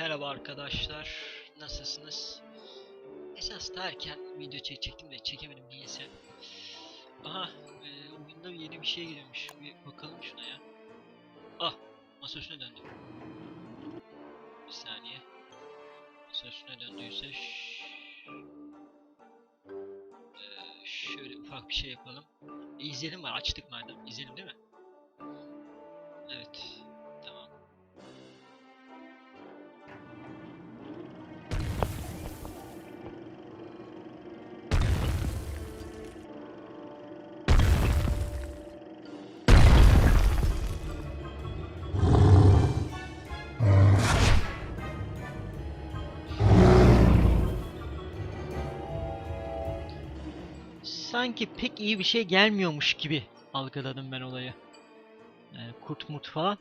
Merhaba arkadaşlar, nasılsınız? Esas da video çekecektim de çekemedim niyeyse. Aha, e, oyunda yeni bir şey geliyormuş. Bir bakalım şuna ya. Ah, masa döndü. Bir saniye. Masa üstüne döndüyse ş- e, şöyle ufak bir şey yapalım. E, izleyelim var, açtık madem. İzleyelim değil mi? Evet, sanki pek iyi bir şey gelmiyormuş gibi algıladım ben olayı. Yani kurt falan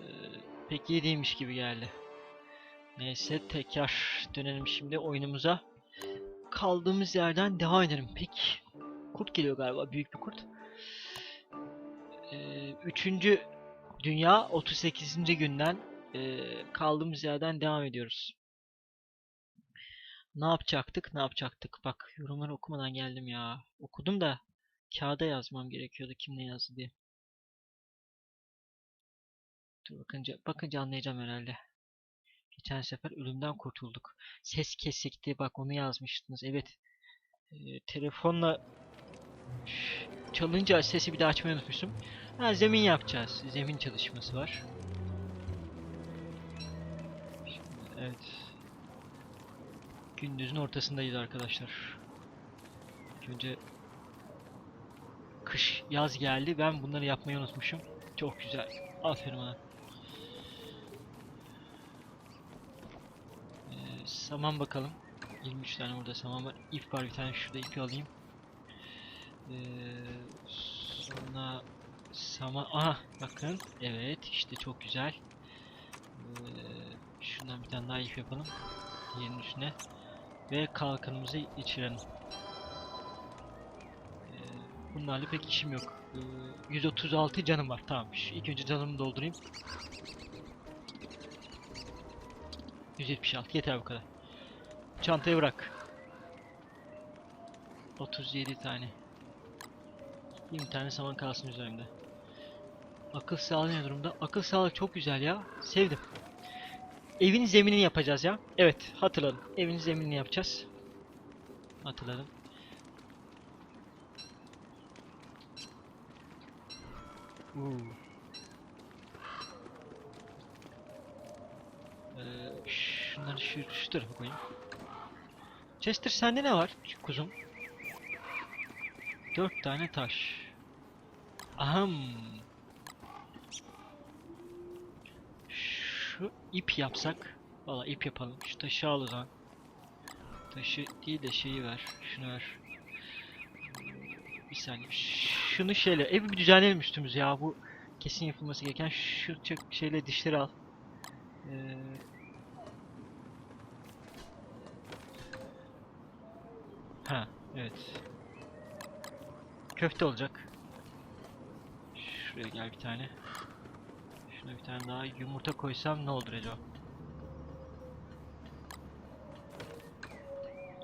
eee, pek iyi değilmiş gibi geldi. Neyse tekrar dönelim şimdi oyunumuza. Kaldığımız yerden devam edelim. Pek kurt geliyor galiba büyük bir kurt. Eee, üçüncü dünya 38. günden eee, kaldığımız yerden devam ediyoruz. Ne yapacaktık? Ne yapacaktık? Bak yorumları okumadan geldim ya. Okudum da kağıda yazmam gerekiyordu kim ne yazdı diye. Dur bakınca bakınca anlayacağım herhalde. Geçen sefer ölümden kurtulduk. Ses kesikti. Bak onu yazmıştınız. Evet. Ee, telefonla çalınca sesi bir daha açmayı unutmuşum. Ha zemin yapacağız. Zemin çalışması var. Şimdi, evet. Gündüzün ortasındayız arkadaşlar. Önce kış, yaz geldi. Ben bunları yapmayı unutmuşum. Çok güzel. Aferin bana. Ee, saman bakalım. 23 tane burada saman var. İp var bir tane şurada ipi alayım. Ee, sonra saman... Aha bakın. Evet işte çok güzel. Ee, şundan bir tane daha ip yapalım. Yerin üstüne ve kalkanımızı içirelim. Ee, bunlarla pek işim yok. Ee, 136 canım var. Tamam. İlk önce canımı doldurayım. 176 yeter bu kadar. Çantaya bırak. 37 tane. 20 tane saman kalsın üzerimde. Akıl sağlığı ne durumda? Akıl sağlığı çok güzel ya. Sevdim. Evin zeminini yapacağız ya. Evet, hatırladım. Evin zeminini yapacağız. Hatırladım. Uuu. Ee, şunları şu, şu tarafa koyayım. Chester sende ne var kuzum? Dört tane taş. Aham. Şu ip yapsak. Valla ip yapalım. Şu taşı al o zaman. Taşı değil de şeyi ver. Şunu ver. Bir saniye. Şunu şeyle. Evi bir düzenleyelim üstümüz ya. Bu kesin yapılması gereken. Şu şeyle dişleri al. Ee, Ha, evet. Köfte olacak. Şuraya gel bir tane. Şuna bir tane daha yumurta koysam ne olur acaba?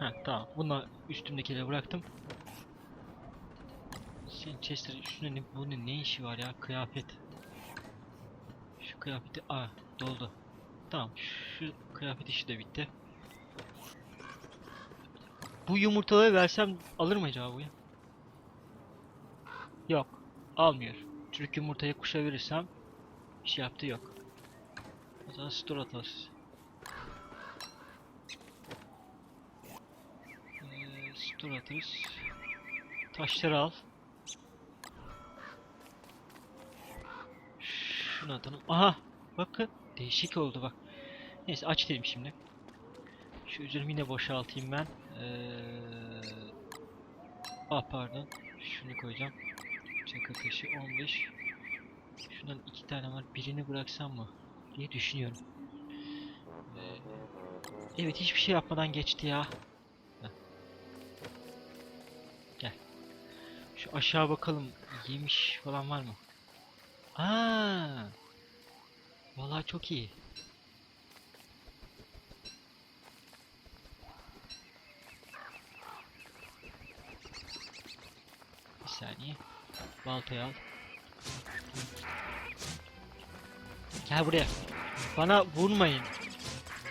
Ha tamam. Bunu üstümdekileri bıraktım. Senin Chester üstünde ne, bunun ne işi var ya? Kıyafet. Şu kıyafeti... Aa doldu. Tamam. Şu kıyafet işi de bitti. Bu yumurtaları versem alır mı acaba bu ya? Yok. Almıyor. Çünkü yumurtayı kuşa verirsem bir şey yaptı yok. O zaman atarız. Ee, atarız. Taşları al. Şunu atalım. Aha! Bakın. Değişik oldu bak. Neyse aç dedim şimdi. Şu üzerimi yine boşaltayım ben. Ee... Ah pardon. Şunu koyacağım. Çakıl taşı 15 şundan iki tane var. Birini bıraksam mı diye düşünüyorum. Ee, evet hiçbir şey yapmadan geçti ya. Gel. Şu aşağı bakalım. Yemiş falan var mı? Aa! Vallahi çok iyi. Bir saniye. Baltayı al. Gel buraya. Bana vurmayın.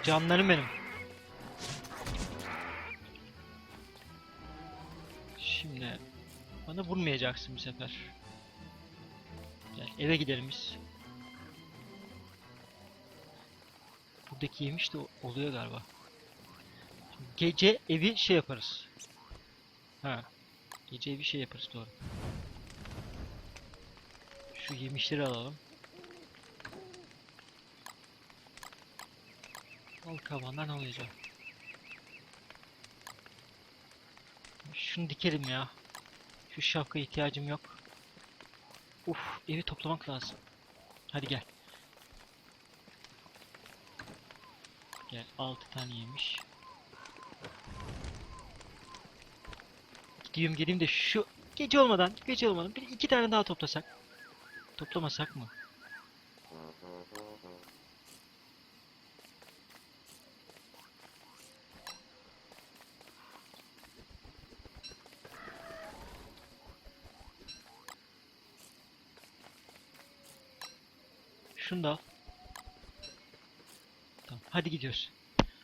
Canlarım benim. Şimdi bana vurmayacaksın bu sefer. Gel eve gidelim biz. Buradaki yemiş de oluyor galiba. Şimdi gece evi şey yaparız. Ha. Gece evi şey yaparız doğru. Şu yemişleri alalım. Al kavandan alacağım. Şunu dikelim ya. Şu şapkaya ihtiyacım yok. Uf, evi toplamak lazım. Hadi gel. Gel, 6 tane yemiş. Gidiyorum geleyim de şu gece olmadan, gece olmadan bir iki tane daha toplasak. Toplamasak mı? Şunu da al. Tamam, hadi gidiyoruz.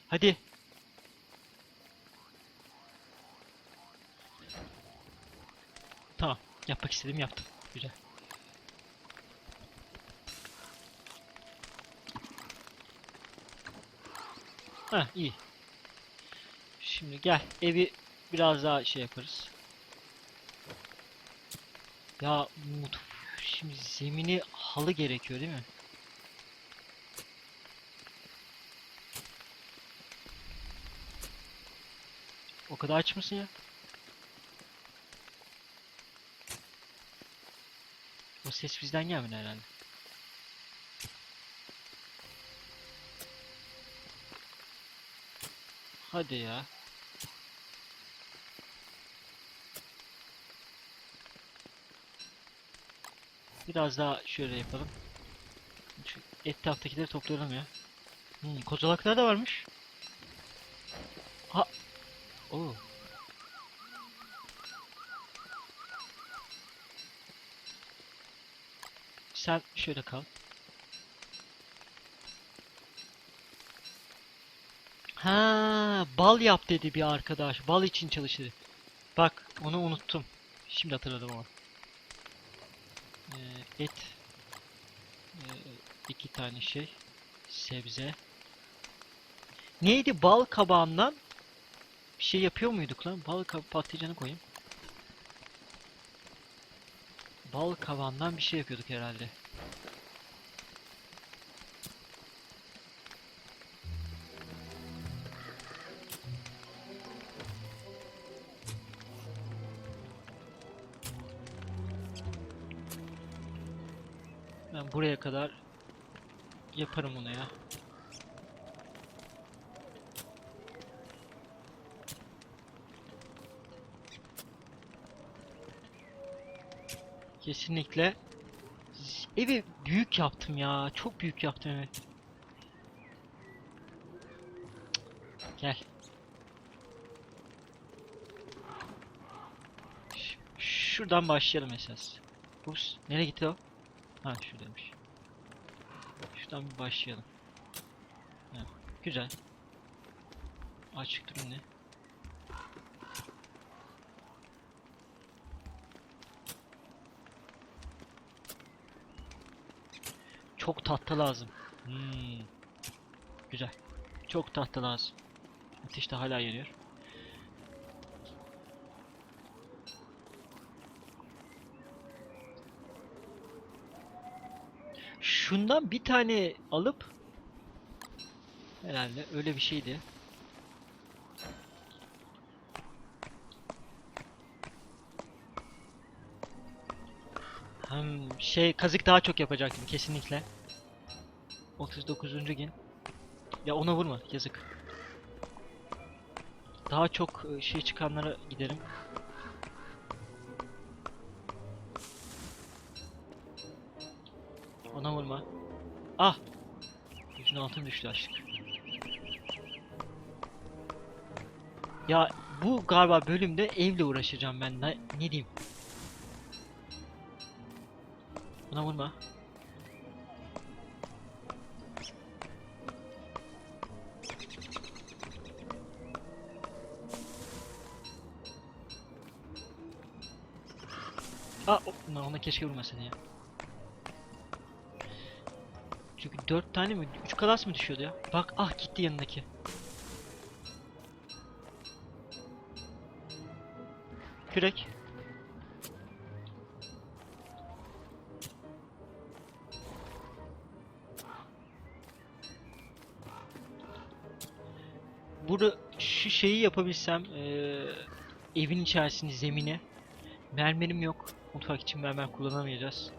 Hadi. Tamam, yapmak istediğimi yaptım. Güzel. Ha iyi. Şimdi gel evi biraz daha şey yaparız. Ya mut şimdi zemini halı gerekiyor değil mi? O kadar aç mısın ya? O ses bizden gelmedi herhalde. Hadi ya. Biraz daha şöyle yapalım. Şu etraftakileri toplayalım ya. Hmm, kozalaklar da varmış. Ha. Oo. Sen şöyle kal. Ha, bal yap dedi bir arkadaş. Bal için çalışır. Bak, onu unuttum. Şimdi hatırladım ama. Ee, et. Ee, iki tane şey. Sebze. Neydi bal kabağından? Bir şey yapıyor muyduk lan? Bal patlıcanı koyayım. Bal kabağından bir şey yapıyorduk herhalde. Ben buraya kadar yaparım onu ya. Kesinlikle. Evi büyük yaptım ya. Çok büyük yaptım. Cık. Gel. Ş- Şuradan başlayalım esas. Ups. Nereye gitti o? Ha şuradaymış. Şuradan bir başlayalım. Ha, güzel. Açık durum ne? Çok tahta lazım. Hmm. Güzel. Çok tahta lazım. Ateş de hala yanıyor. Şundan bir tane alıp herhalde öyle bir şeydi. Hem şey kazık daha çok yapacaktım kesinlikle. 39. gün. Ya ona vurma yazık. Daha çok e, şey çıkanlara gidelim. Ona vurma. Ah! Yüzün altın düştü aşk. Ya bu galiba bölümde evle uğraşacağım ben. Ne, ne diyeyim? Buna vurma. Ona keşke vurmasın ya. Çünkü dört tane mi? Üç kalas mı düşüyordu ya? Bak ah gitti yanındaki. Kürek. Burada şu şeyi yapabilsem eee, evin içerisinde zemine mermerim yok. Mutfak için mermer kullanamayacağız.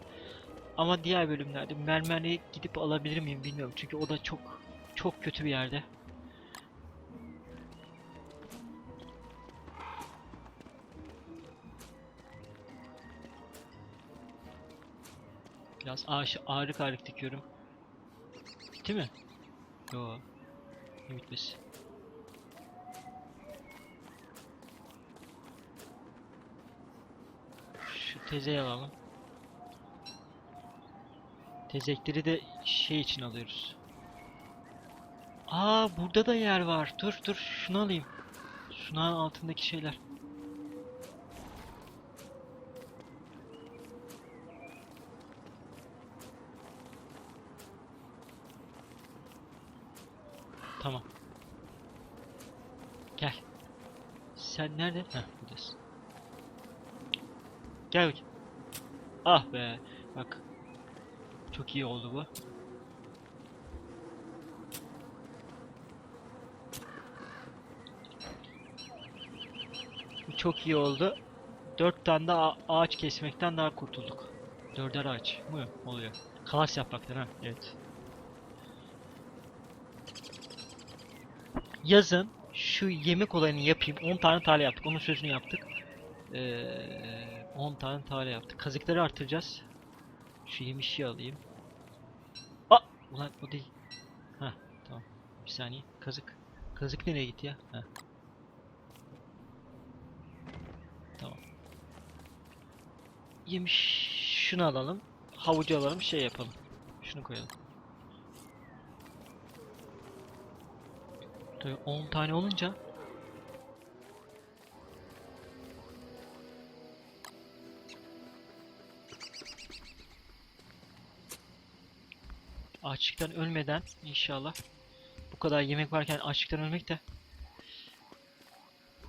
Ama diğer bölümlerde mermeri gidip alabilir miyim bilmiyorum. Çünkü o da çok çok kötü bir yerde. Biraz ağaç, ağırlık ağırlık dikiyorum. Bitti mi? Yo. Ne tezeyi alalım. Tezekleri de şey için alıyoruz. Aa burada da yer var. Dur dur şunu alayım. Şunun altındaki şeyler. Tamam. Gel. Sen nerede? Heh buradasın. Gel bakayım. Ah be. Bak. Çok iyi oldu bu. Bu çok iyi oldu. Dört tane de ağa- ağaç kesmekten daha kurtulduk. Dörder ağaç mı oluyor? Kalas yaprakları ha. Evet. Yazın şu yemek olayını yapayım. 10 tane tale yaptık. Onun sözünü yaptık. Ee, 10 tane tale yaptık. Kazıkları artıracağız. Şu yemişi alayım. Aa! Ulan o değil. Ha tamam. Bir saniye. Kazık. Kazık nereye gitti ya? Ha. Tamam. Yemiş şunu alalım. Havucu alalım. Şey yapalım. Şunu koyalım. Tabii 10 tane olunca açlıktan ölmeden inşallah bu kadar yemek varken açlıktan ölmek de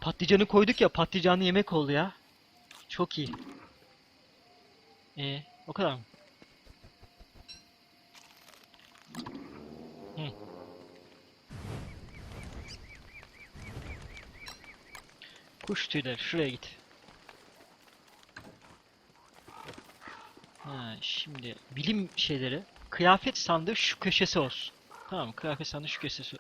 patlıcanı koyduk ya patlıcanlı yemek oldu ya çok iyi e o kadar mı? Hı. Kuş tüyleri şuraya git. Ha, şimdi bilim şeyleri kıyafet sandığı şu köşesi olsun. Tamam? Kıyafet sandığı şu köşesi.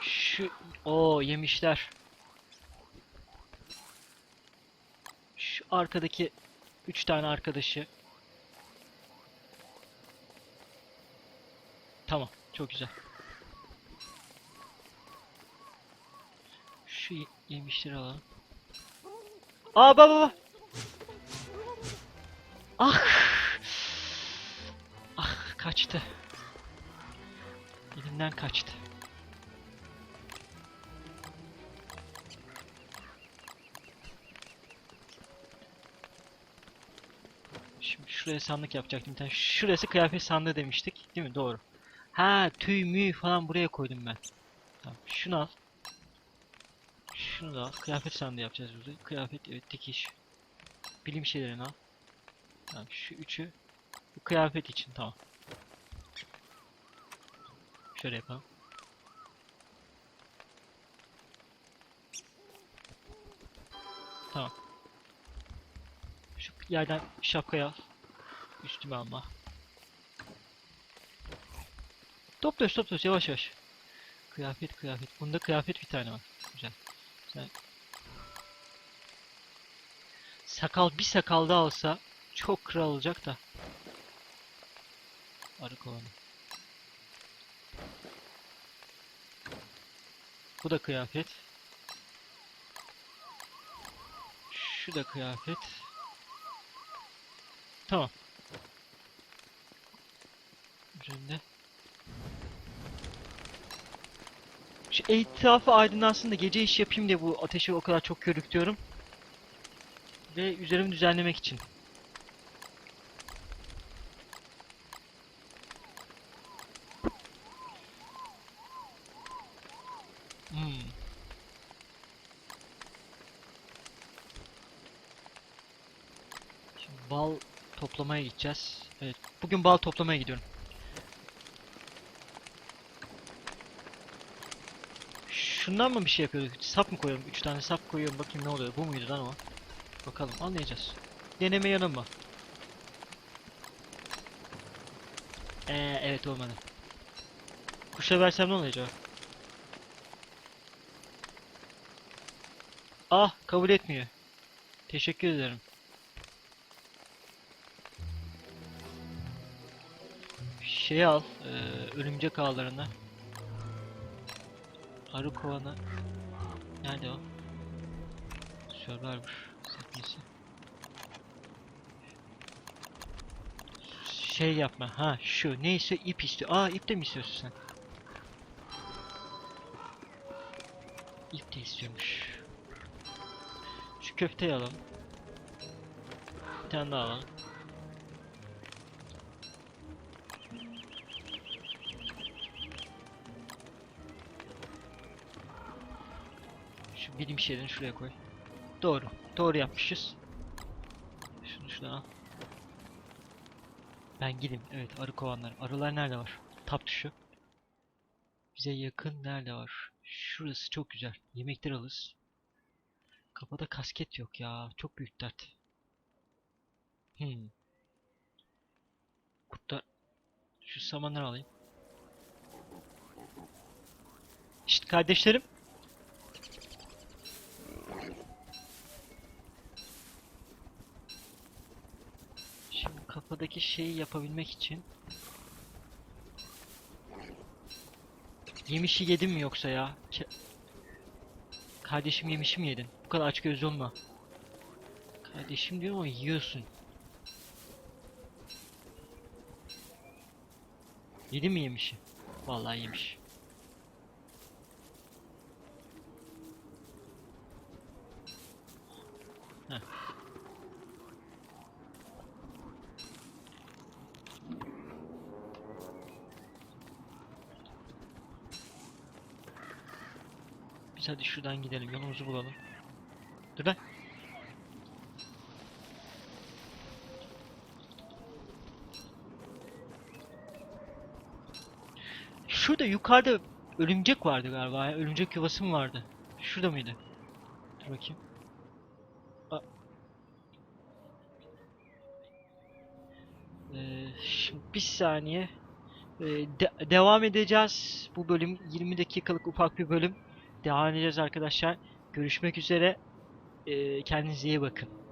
Şu, o yemişler. Şu arkadaki üç tane arkadaşı. Tamam, çok güzel. Şu ye- yemişleri alalım. Aa baba baba. Ah. Ah kaçtı. Elimden kaçtı. Şimdi şuraya sandık yapacaktım. Şurası kıyafet sandığı demiştik. Değil mi? Doğru. Ha tüy mü falan buraya koydum ben. Tamam. Şunu al. Şunu da al. Kıyafet sandığı yapacağız burada. Kıyafet evet dikiş. Bilim şeylerini al. Tamam şu üçü bu kıyafet için tamam. Şöyle yapalım. Tamam. Şu yerden şapkayı al. Üstüme alma. Topluyoruz topluyoruz yavaş yavaş. Kıyafet kıyafet. Bunda kıyafet bir tane var. Sakal bir sakal daha olsa çok kral olacak da. Arı kovanı. Bu da kıyafet. Şu da kıyafet. Tamam. Üzerinde. Şu etrafı aydınlansın da gece iş yapayım diye bu ateşi o kadar çok körüklüyorum. Ve üzerimi düzenlemek için. Hmm. Şimdi bal toplamaya gideceğiz. Evet, bugün bal toplamaya gidiyorum. Şundan mı bir şey yapıyorduk? Sap mı koyuyorum? 3 tane sap koyuyorum. Bakayım ne oluyor. Bu muydu lan o? Bakalım anlayacağız. Deneme yanılma. Ee, evet olmadı. Kuşa versem ne olacak? Ah kabul etmiyor. Teşekkür ederim. Şey al, eee, örümcek ağlarını. Arı kovanı. Nerede o? Survivor sekmesi. Şey yapma. Ha şu neyse ip istiyor. Aa ip de mi istiyorsun sen? İp de istiyormuş. Şu köfteyi alalım. Bir tane daha alalım. Bilim şeylerini şuraya koy. Doğru. Doğru yapmışız. Şunu şuradan. Ben gideyim. Evet arı kovanları. Arılar nerede var? Tap tuşu. Bize yakın nerede var? Şurası çok güzel. Yemekler alırız. Kafada kasket yok ya. Çok büyük dert. Hmm. Kurtlar. Şu samanları alayım. İşte kardeşlerim. Şimdi kafadaki şeyi yapabilmek için Yemişi yedin mi yoksa ya? Ç- Kardeşim yemişi mi yedin? Bu kadar aç gözlü olma. Kardeşim diyorum ama yiyorsun. Yedi mi yemişi? Vallahi yemiş. Biz hadi şuradan gidelim. Yolumuzu bulalım. Dur lan. Şurada yukarıda örümcek vardı galiba. Örümcek yuvası mı vardı? Şurada mıydı? Dur bakayım. Ee, şimdi bir saniye. Ee, de- devam edeceğiz. Bu bölüm 20 dakikalık ufak bir bölüm. Devam edeceğiz arkadaşlar. Görüşmek üzere. Ee, kendinize iyi bakın.